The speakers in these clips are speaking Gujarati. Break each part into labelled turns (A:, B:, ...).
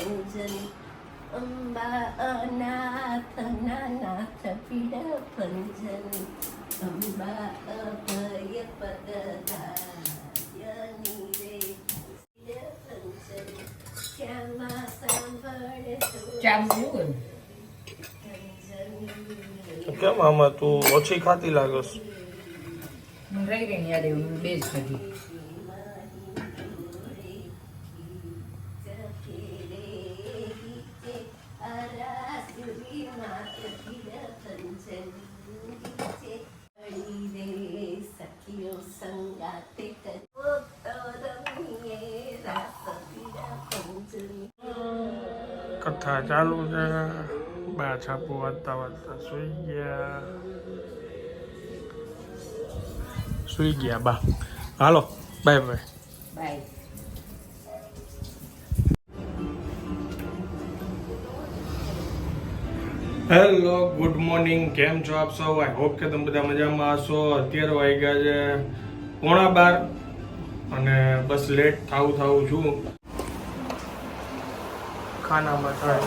A: ભંજન અંબા અનાથ નાનાથ પીડ ભંજન અંબા અભય પદદાયની રે ભંજન શ્યામા સાંભળ તો
B: કેમ આમાં તું ઓછી ખાતી લાગસ?
C: રહી રહી યાદ એવું બે જ ખાધી
B: કથા ચાલુ છે બા છાપુ વાંચતા વાંચતા સુઈ ગયા સુઈ ગયા બા હાલો bye bye
C: bye
B: hello good morning. કેમ છો આપ સૌ? આઈ હોપ કે તમે બધા મજામાં હશો. અત્યારે વાગ્યા છે પોણા બાર અને બસ લેટ થાવું થાવું છું. ખાનામાં થાય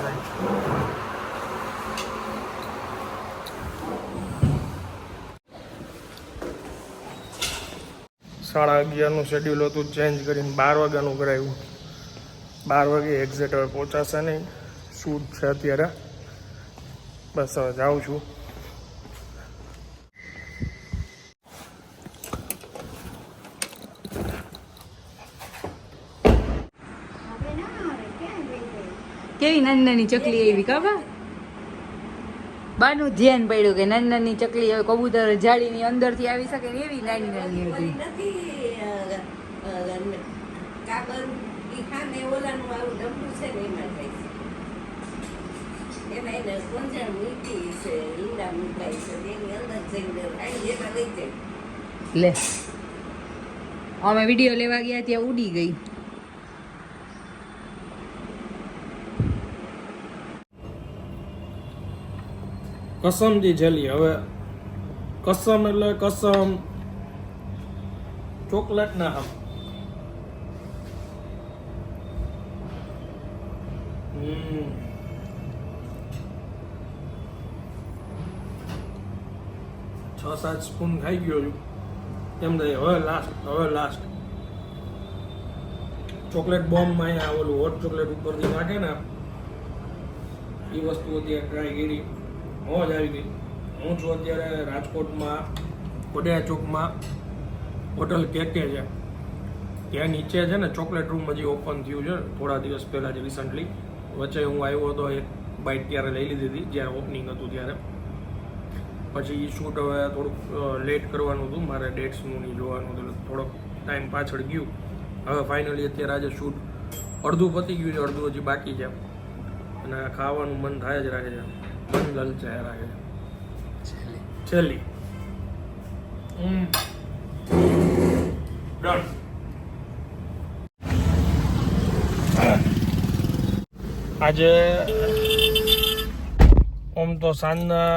B: સાડા અગિયારનું શેડ્યુલ હતું ચેન્જ કરીને બાર વાગ્યાનું કરાવ્યું બાર વાગે એક્ઝેક્ટ હવે પહોંચાશે નહીં. શૂટ છે અત્યારે? બસ હવે જાઉં છું.
C: કેવી નાની નાની ચકલી એવી કાબા બાનું ધ્યાન પડ્યું કે નાની નાની ચકલી હવે કબૂતર જાળીની અંદરથી આવી શકે ને એવી નાની નાની હતી
A: નથી અ, અ, કાગળ ઈ સામે ઓલાનું આવું ડબલું છે ને એમાં એને સમજણ મૂકી છે ઈંડા મુકાય છે એની અંદર જઈને આઈ એમાં લઈ જાય
C: લે. અમે વીડિયો લેવા ગયા ત્યાં ઉડી ગઈ
B: કસમથી જલી હવે કસમ એટલે કસમ ચોકલેટ ના આમ છ સાત સ્પૂન ખાઈ ગયો છું. એમ થાય, હવે લાસ્ટ હવે લાસ્ટ ચોકલેટ બોમ્બમાં અહીંયા આવેલું હોટ ચોકલેટ ઉપરથી નાખે ને એ વસ્તુ અત્યારે ટ્રાય કરી. મોજ આવી ગઈ. હું છું અત્યારે રાજકોટમાં કોડિયા ચોકમાં, હોટલ કેકે છે. ત્યાં નીચે છે ને ચોકલેટ રૂમ હજી ઓપન થયું છે. થોડા દિવસ પહેલાં જ રિસન્ટલી વચ્ચે હું આવ્યો હતો, એક બાઇટ ત્યારે લઈ લીધી હતી જ્યારે ઓપનિંગ હતું ત્યારે. પછી એ શૂટ હવે થોડુંક લેટ કરવાનું હતું. મારે ડેટ્સનું નહીં જોવાનું હતું. થોડોક ટાઈમ પાછળ ગયું. હવે ફાઇનલી અત્યારે આજે શૂટ અડધું પતી ગયું છે. અડધું હજી બાકી છે. અને ખાવાનું મન થાય જ રાખે છે. મન લલચાયા રાખે છે. છેલ્લી. ડન આજે ઓમ તો સાંજના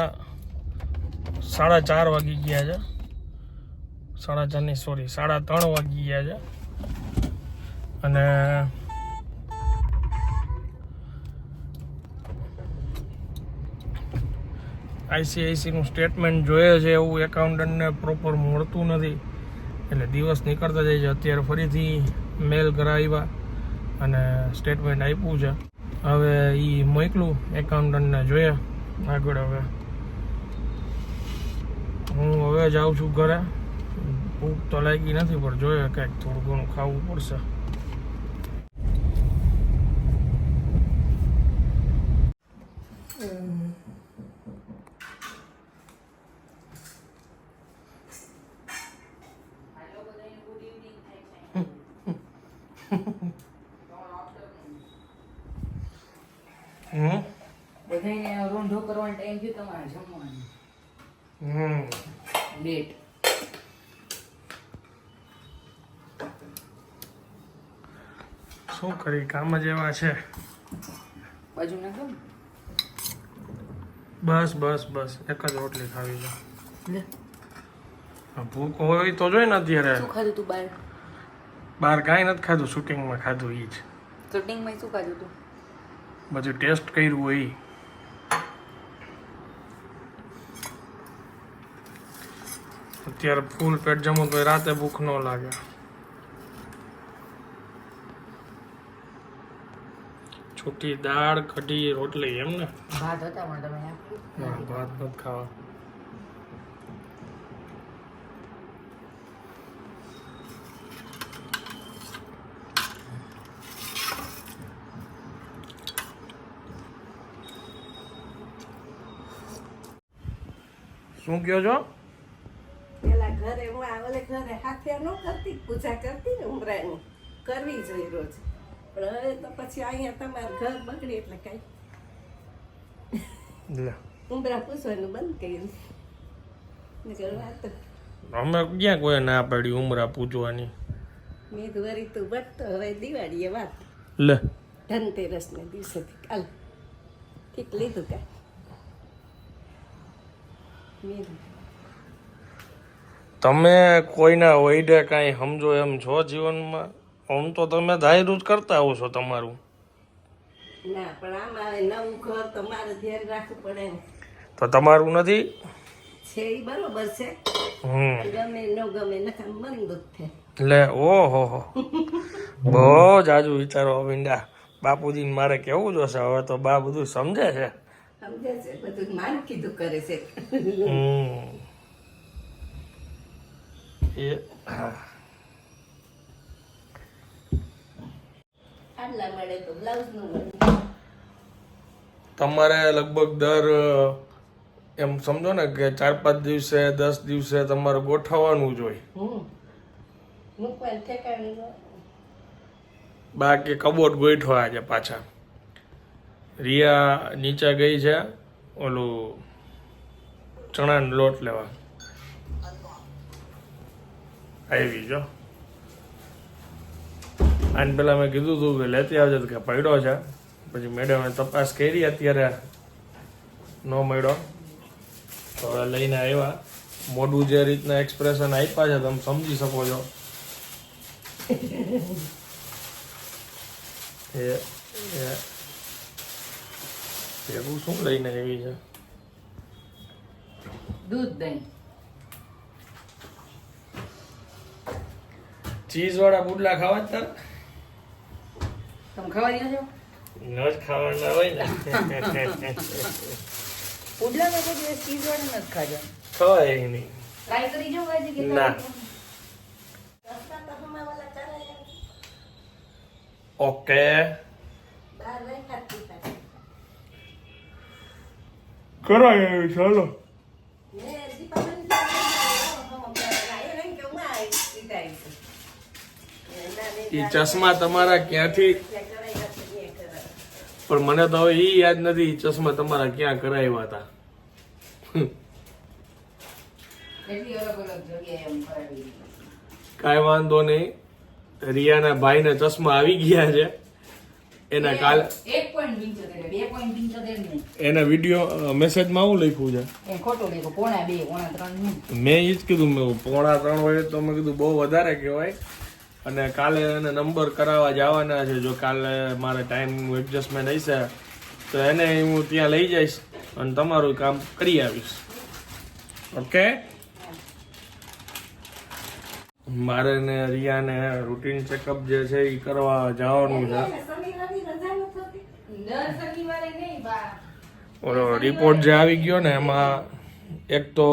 B: સાડા ચાર વાગી ગયા છે. સાડા ચાર નહીં સોરી સાડા ત્રણ વાગી ગયા છે. અને આઈસીઆઈસીનું સ્ટેટમેન્ટ જોઈએ છે એવું એકાઉન્ટન્ટને પ્રોપર મળતું નથી. એટલે દિવસ નીકળતા જાય છે. અત્યારે ફરીથી મેલ કરાવ્યા અને સ્ટેટમેન્ટ આપ્યું છે. હવે એ મોકલું એકાઉન્ટન્ટને જોઈએ આગળ હવે. હું હવે જાઉં છું ઘરે. ભૂખ તો લાગી નથી પણ જોઈએ કંઈક થોડું ઘણું ખાવું પડશે. હમ.
C: બધાને રોંઢો કરવાનો ટાઈમ થયો તમારે જમવાનું.
B: હમ.
C: લેટ
B: શું કરી? કામ જ એવા છે.
C: બાજુ ના કેમ?
B: બસ બસ બસ. એક જ રોટલી ખાવી છે. ભૂખ હોય તો જોઈ ને અત્યારે.
C: શું ખાધું તું બહાર?
B: બહાર કાંઈ નથી ખાધું શૂટિંગમાં ખાધું એ જ.
C: શૂટિંગમાં શું ખાધું તું?
B: બધું ટેસ્ટ કર્યું હોય ઈ. અત્યારે ફૂલ પેટ જમો તો રાતે ભૂખ ન લાગે. છૂટી દાળ કઢી રોટલી એમ ને?
C: ભાત હતા પણ તમે
B: ભાત નથી ખાવા. શું કહો છો?
A: ઘરે હાથે ન કરતી પૂજા કરતી ને ઉમરાની. કરવી જોઈએ રોજ. પણ હવે તો પછી અહીંયા તમારું ઘર બગડે એટલે કઈ. ઉમરા પૂછવાનું બંધ કર્યું નકર વાત
B: અમે ક્યાં કોઈ ના પાડી ઉમરા પૂજવાની?
A: મેં તો વરી તું બટતો હવે દિવાળીએ વાત.
B: લે.
A: ધનતેરસ ને દિવસેથી કાલ. ઠીક લીધું કાંઈ? મેં
B: તમે કોઈના વૈડે કાંઈ સમજો એમ છો જીવનમાં? આમ તો તમે ધાયરું જ કરતા આવો છો તમારું.
A: ના પણ આમાં નવું ઘર તો ધ્યાન રાખવું પડે.
B: તો તમારું નથી?
A: છે એ બરોબર છે.
B: હમ.
A: ગમે ન ગમે નખા મન દુઃખ થાય.
B: લે ઓહો હો. બહુ જાજુ વિચારો મીંડા બાપુજીને મારે કેવું જોશે? હવે તો બા બધું સમજે છે.
A: સમજે છે બધું માન કીધું કરે છે.
B: હમ. એ તમારે લગભગ દર એમ સમજો ને કે ચાર પાંચ દિવસે દસ દિવસે તમારે ગોઠવવાનું જોઈએ બાકી. કબોટ ગોઠવા છે પાછા. રિયા નીચે ગઈ છે ઓલું ચણાનો લોટ લેવા. આવી જો. આને પેલા મેં કીધું હતું કે લેતી આવજો કે પડ્યો છે. પછી મેડમે તપાસ કરી અત્યારે ન મળ્યો. તો હવે લઈને આવ્યા. મોઢું જે રીતના એક્સપ્રેશન આપ્યા છે, તમે સમજી શકો છો. એ એવું શું લઈને આવી છે?
C: દૂધ દહીં.
B: ચીઝ વાળા પુડલા ખાવા જ તાર.
C: તમે ખાવા દો છો?
B: ન જ ખાવાના હોય ને.
C: પુડલા તો કોઈ દિવસ ચીઝ વાળા નથી ખાજો.
B: ખવાય નહીં.
C: ટ્રાય કરી જો આજે કે
B: ના. ઓકે. કરાય ચાલો. એ ચશ્મા તમારા ક્યાંથી. પણ મને તો હવે એ યાદ નથી ચશ્મા તમારા ક્યાં કરાવ્યા હતા? કાંઈ વાંધો નહીં. રિયાના ભાઈને ચશ્મા આવી ગયા છે. એના કાલ એના વીડિયો મેસેજમાં આવું લખ્યું છે?
C: ખોટું લખ્યું પોણા બે પોણા ત્રણ
B: મેં એ જ કીધું મેં પોણા ત્રણ હોય તો મેં કીધું બહુ વધારે કહેવાય. અને કાલે એને નંબર કરાવવા જવાના છે. જો કાલે મારે ટાઈમનું એડજસ્ટમેન્ટ હશે, તો એને હું ત્યાં લઈ જઈશ અને તમારું કામ કરી આવીશ. ઓકે? મારે ને રિયાને રૂટીન ચેકઅપ જે છે એ કરવા જવાનું છે. ઓલો રિપોર્ટ જે આવી ગયો ને, એમાં એક તો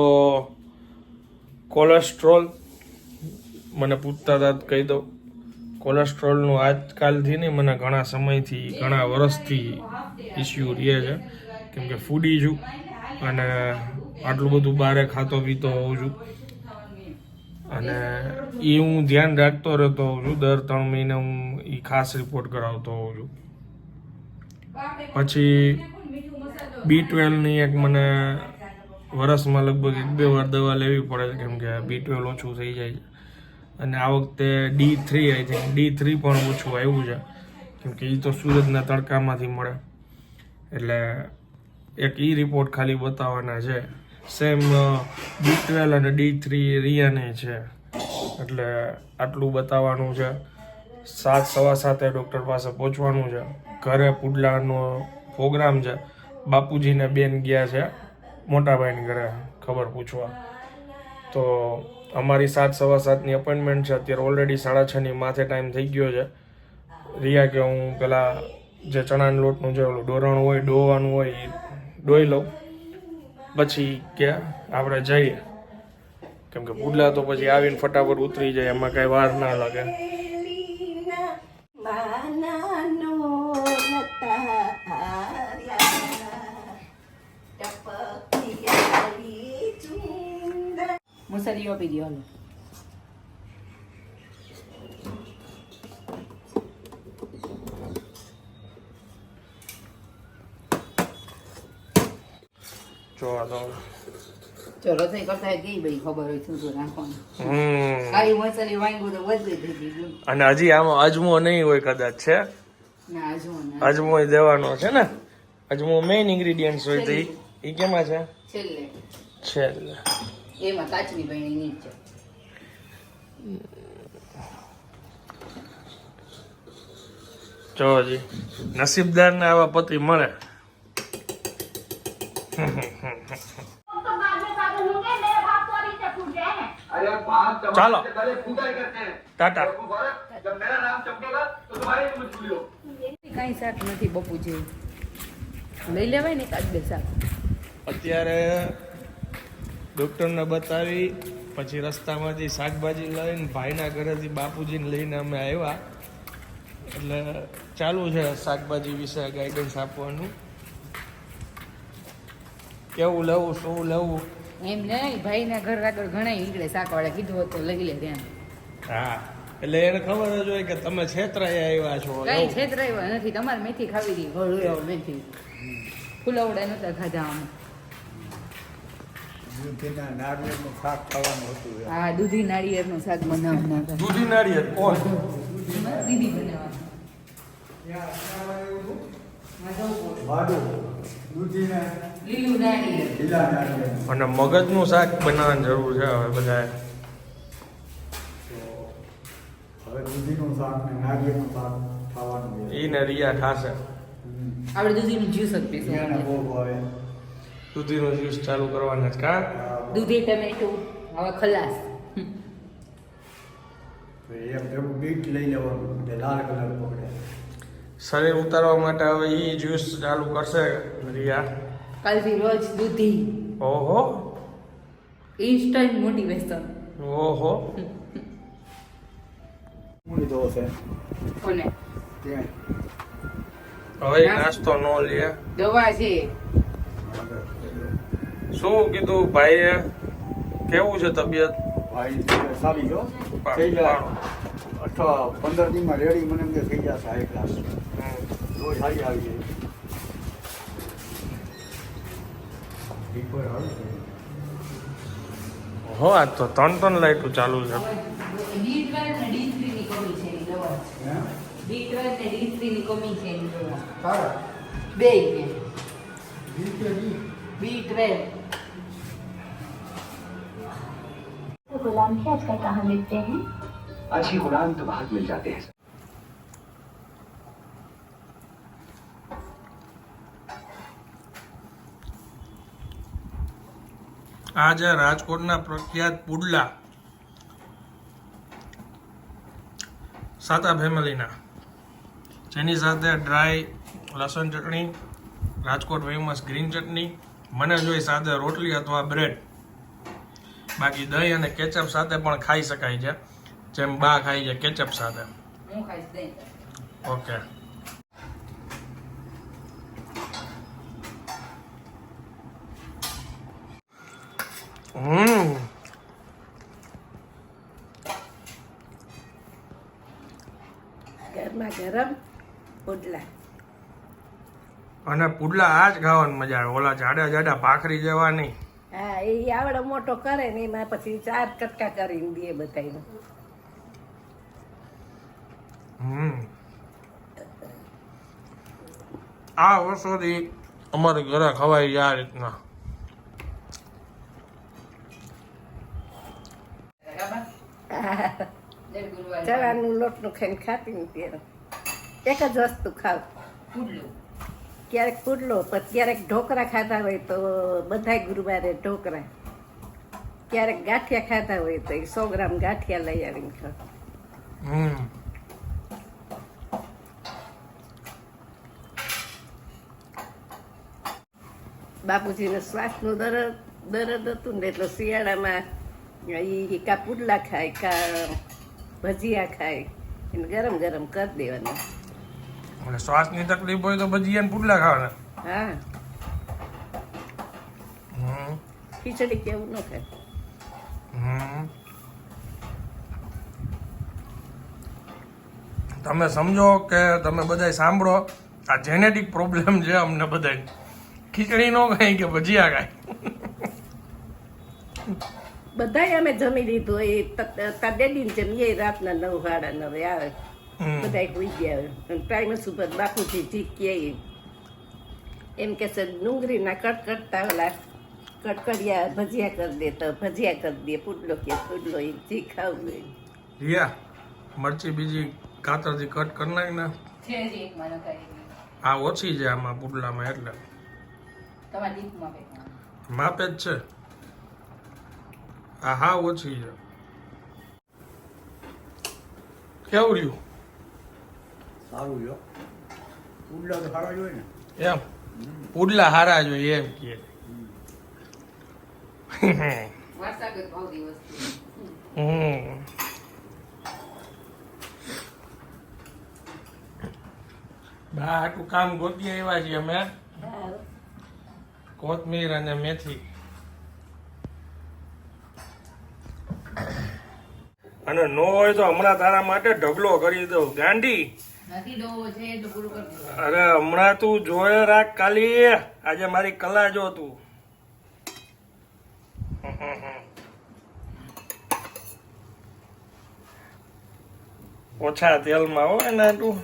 B: કોલેસ્ટ્રોલ મને પૂછતા હતા કહી દઉં કોલેસ્ટ્રોલનું આજકાલથી નહીં, મને ઘણા સમયથી, ઘણા વર્ષથી ઇસ્યુ રહે છે. કેમ કે ફૂડી છું અને આટલું બધું બારે ખાતો પીતો હોઉં છું. અને એ હું ધ્યાન રાખતો રહેતો હોઉં છું, દર ત્રણ મહિને હું એ ખાસ રિપોર્ટ કરાવતો હોઉં છું. પછી બી ટ્વેલ્વની એક મને વરસમાં લગભગ એક બે વાર દવા લેવી પડે છે, કેમ કે બી ટ્વેલ્વ ઓછું થઈ જાય છે. અને આ વખતે D three I think D three પણ ઓછું આવ્યું છે. કેમ કે એ તો સૂરજના તડકામાંથી મળે. એટલે એક ઈ રિપોર્ટ ખાલી બતાવવાના છે. સેમ ડી ટ્વેલ્વ અને ડી થ્રી રિયાને છે. એટલે આટલું બતાવવાનું છે. સાત, સવા સાતે ડૉક્ટર પાસે પહોંચવાનું છે. ઘરે પુડલાનો પ્રોગ્રામ છે. બાપુજીને બેન ગયા છે, મોટાભાઈને ઘરે, ખબર પૂછવા. તો અમારી સાત સવા સાતની અપોઇન્ટમેન્ટ છે. અત્યારે ઓલરેડી સાડા છની માથે ટાઈમ થઈ ગયો છે. રિયા કે હું પેલા જે ચણાના લોટનું જે ઓલું ડોરણ હોય ડોવાનું હોય એ ડોઈ લઉં. પછી કે આપણે જઈએ. કેમ કે પુડલા તો પછી આવીને ફટાફટ ઉતરી જાય, એમાં કાંઈ વાર ના લાગે.
C: મુસરીઓ આપી દો હાલો જો રસોઈ કરતા કઈ ભાઈ ખબર હોય શું શું
B: હમ
C: ખાલી મસાલી વાંગ્યું તો વધુ થઈ ગયું
B: અને હજી આમાં અજમો નહીં હોય કદાચ છે?
C: ના ના.
B: અજમો દેવાનો છે ને? અજમો મેઇન ઇન્ગ્રેડિયન્ટ્સ હોય તો ઈ કેમાં છે?
C: છેલ્લે.
B: છેલ્લે.
C: એમાં કાચની બહેણી નીચે
B: નસીબદાર ને નસીબદારને આવા પતિ મળે. ચાલો. ટાટા.
C: કાંઈ શાક નથી બપુ જેવું. લઈ લેવાય ને કાચ બે શાક.
B: અત્યારે ડૉક્ટરને બતાવી પછી રસ્તામાંથી શાકભાજી લઈને ભાઈના ઘરેથી બાપુજીને લઈને અમે આવ્યા. એટલે ચાલુ છે શાકભાજી વિશે ગાઈડન્સ આપવાનું. કેવું લેવું શું લેવું
C: એમ નહીં ભાઈના ઘર આગળ ઘણા નીકળે શાકવાળા કીધું હતું તો લઈ લે ત્યાં.
B: હા એટલે એને ખબર જ હોય કે તમે છેતરાઈ આવ્યા છો
C: કઈ છેતરાય નથી તમારે મેથી ખાવી હતી ગળું મેથી. ફૂલવડા નતા ખાધા અમે
D: દૂધીના નારિયેળનું શાક ખાવાનું હતું
C: હા દૂધી નાળિયેરનું શાક બનાવવાના
B: દૂધી નાળિયેર કોણ
C: દીદી
B: અને મગજનું શાક બનાવવાની જરૂર છે હવે બધા
D: હવે દૂધીનું શાક ને નારિયેળનું શાક ખાવાનું એ
B: ઈ ને રિયા
D: હમ.
C: આપણે દૂધીનું જ્યુસ જ પીશું.
D: બહુ ભાવે
B: દૂધીનો જ્યુસ ચાલુ કરવાના છે કા?
C: દૂધી ટમેટું હવે ખલાસ.
D: તો એક બીટ લઈ લેવાનું જે લાલ કલર પકડે.
B: શરીર ઉતારવા માટે હવે એ જ્યુસ ચાલુ કરશે રિયા.
C: કાલથી રોજ દૂધી.
B: ઓહો.
C: ઇન્સ્ટન્ટ મોટિવેશન
B: ઓહો.
D: હું લીધો હશે.
C: કોને?
D: ત્યાં.
B: હવે નાસ્તો ન લે.
C: દવા છે.
B: શું કીધું ભાઈએ? કેવું છે તબિયત?
D: ભાઈ સારી જો થઈ જાય
B: પાડો.
D: અઠવા પંદર દિનમાં રેડી મને એમ કે થઈ જશે હાઈ ક્લાસ. રોજ હારી આવી જાય.
B: હો આ તો ત્રણ ત્રણ લાઈટો ચાલુ છે.
C: D twelve. ને
E: गुलाम से आजकल कहाँ मिलते हैं
F: अच्छी गुलाम तो बाहर मिल जाते हैं
B: આ છે રાજકોટના પ્રખ્યાત પુડલા સાતા ફેમિલીના જેની સાથે ડ્રાય લસણ ચટણી રાજકોટ ફેમસ ગ્રીન ચટણી મને જોઈ સાથે રોટલી અથવા બ્રેડ બાકી દહીં અને કેચઅપ સાથે પણ ખાઈ શકાય છે. જેમ બા ખાઈ છે કેચઅપ સાથે. ઓકે હમ
A: ગરમા ગરમ પુડલા.
B: અને પુડલા આ જ ખાવાની મજા આવે. ઓલા જાડા જાડા ભાખરી જેવા નહીં.
A: હા એ આવડો મોટો કરે ને એમાં પછી ચાર કટકા કરીને દે બધાને
B: હમ. આ વર્ષોથી અમારે ઘરે ખવાય છે આ રીતના.
A: જવાનું લોટનું ખાઈને ખાતી નથી એમ. એક જ વસ્તુ ખાવ. ક્યારેક પુડલો પણ ક્યારેક ઢોકળા ખાતા હોય તો બધાય ગુરુવારે ઢોકળા ક્યારેક ગાંઠિયા ખાતા હોય તો એ સો ગ્રામ ગાંઠિયા લઈ આવીને ખાવ. બાપુજીને શ્વાસનું દરદ દરદ હતું ને એટલે શિયાળામાં એ કા પુડલા ખાય કા ભજીયા ખાય. એને ગરમ ગરમ કરી દેવાનું.
B: અને શ્વાસની તકલીફ હોય તો ભજીયા ને પુડલા ખાવાના.
A: હા.
B: હમ.
A: ખીચડી કેવું ન ખાય.
B: હમ. તમે સમજો કે તમે બધા સાંભળો આ જેનેટિક પ્રોબ્લેમ છે અમને બધાય. ખીચડી નો ખાય કે ભજીયા ખાય.
A: બધાય અમે જમી લીધું એ તાર ડેડીને જમીએ રાતના નવ સાડા નવે આવે. બધા કોઈ ગયા ટાઈમ ઉપર બાપુજી જી કહે એમ કે છે ડુંગળીના કટકટતા ઓલા કટકડિયા ભજીયા કરી દે તો ભજીયા કરી દે પુડલો કે પુડલો એ જી ખાવું
B: રિયા મરચી બીજી કાતરથી કટ કરી નાખ ને
C: છે જ એક માનો કરી
B: આ ઓછી છે આમાં પુડલામાં એટલે માપે જ છે આ હા ઓછી છે કેવું રહ્યું
D: સારું તો જ ને.
B: એમ? પુડલા હારા જોઈએ એમ. કે. બા આટલું કામ ગોતી આવ્યા છીએ અમે. કોથમીર અને મેથી. અને નો હોય તો હમણાં તારા માટે ઢગલો કરી દઉં. ગાંડી અરે હમણાં તું જોયે રાખ કાલી આજે મારી કલા જો તું. ઓછા તેલમાં હો ને તું.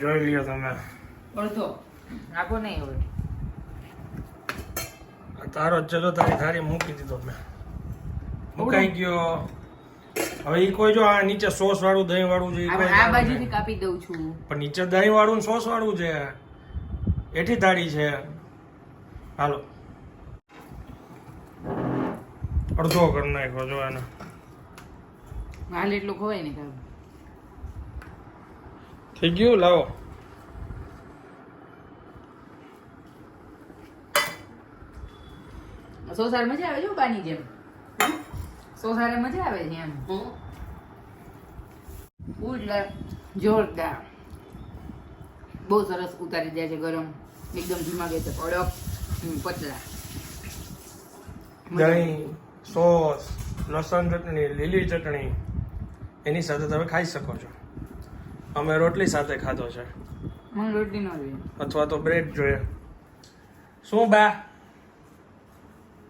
B: જોઈ લ્યો તમે.
C: અડધો નાખો નહીં હવે.
B: તારો તો તારી થાળી મૂકી દીધો મેં. મુકાઈ ગયો. હવે એ કોઈ જો આ નીચે સોસ વાળું દહીં વાળું છે
C: આ બાજુથી કાપી દઉં છું.
B: પણ નીચે દહીં વાળું ને સોસ વાળું છે. એઠી થાળી છે. હાલો. અડધો કરી નાખ્યો જો આને.
C: હાલ એટલું ખવાય ને
B: થઈ ગયું? લાવો.
C: સોસાર મજા આવે છે બાની જેમ. સોસારે મજા આવે છે એમ. ઉડલા જોરદાર. બહુ સરસ ઉતારી દે છે ગરમ. એકદમ ધીમા ગેસે કડક પતલા.
B: દહીં સોસ લસણ ચટણી લીલી ચટણી. એની સાથે તમે ખાઈ શકો છો. અમે રોટલી સાથે ખાધો છે.
C: મને રોટલી ન જોઈએ.
B: અથવા તો બ્રેડ જોઈએ. શું બા?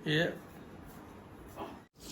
B: એ